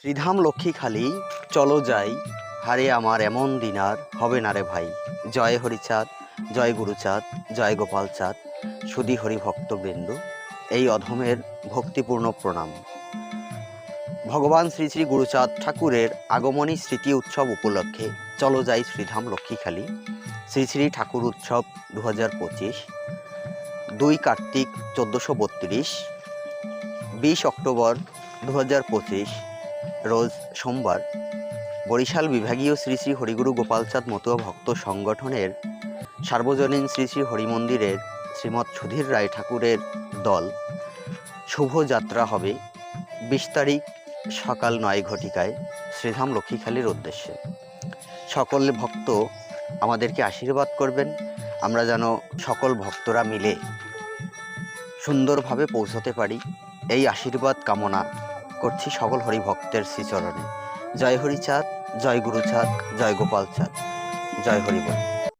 শ্রীধাম লক্ষ্মীখালি চলো যাই। হারে আমার এমন দিন আর হবে না রে ভাই। জয় হরিচাঁদ, জয় গুরুচাঁদ, জয় গোপাল চাঁদ সুধী হরি ভক্তবৃন্দ এই অধমের ভক্তিপূর্ণ প্রণাম। ভগবান শ্রী শ্রী গুরুচাঁদ ঠাকুরের আগমনী স্মৃতি উৎসব উপলক্ষে চলো যাই শ্রীধাম লক্ষ্মীখালি শ্রী শ্রী ঠাকুর উৎসব দু হাজার পঁচিশ, দুই কার্তিক চোদ্দোশো বত্রিশ, বিশ অক্টোবর দু হাজার পঁচিশ রোজ সোমবার বরিশাল বিভাগীয় শ্রী শ্রী হরিগুরু গোপালচাঁদ মতুয়া ভক্ত সংগঠনের সার্বজনীন শ্রী শ্রী হরিমন্দিরের শ্রীমৎ সুধীর রায় ঠাকুরের দল শুভযাত্রা হবে বিশ তারিখ সকাল নয় ঘটিকায় শ্রীধাম লক্ষ্মীখালির উদ্দেশ্যে। সকল ভক্ত আমাদেরকে আশীর্বাদ করবেন। আমরা যেন সকল ভক্তরা মিলে সুন্দরভাবে পৌঁছতে পারি। এই আশীর্বাদ কামনা করছি সকল হরিভক্তের শ্রীচরণে। জয় হরিচাঁদ জয় গুরুচাঁদ জয় গোপাল চাঁদ জয় হরিবল।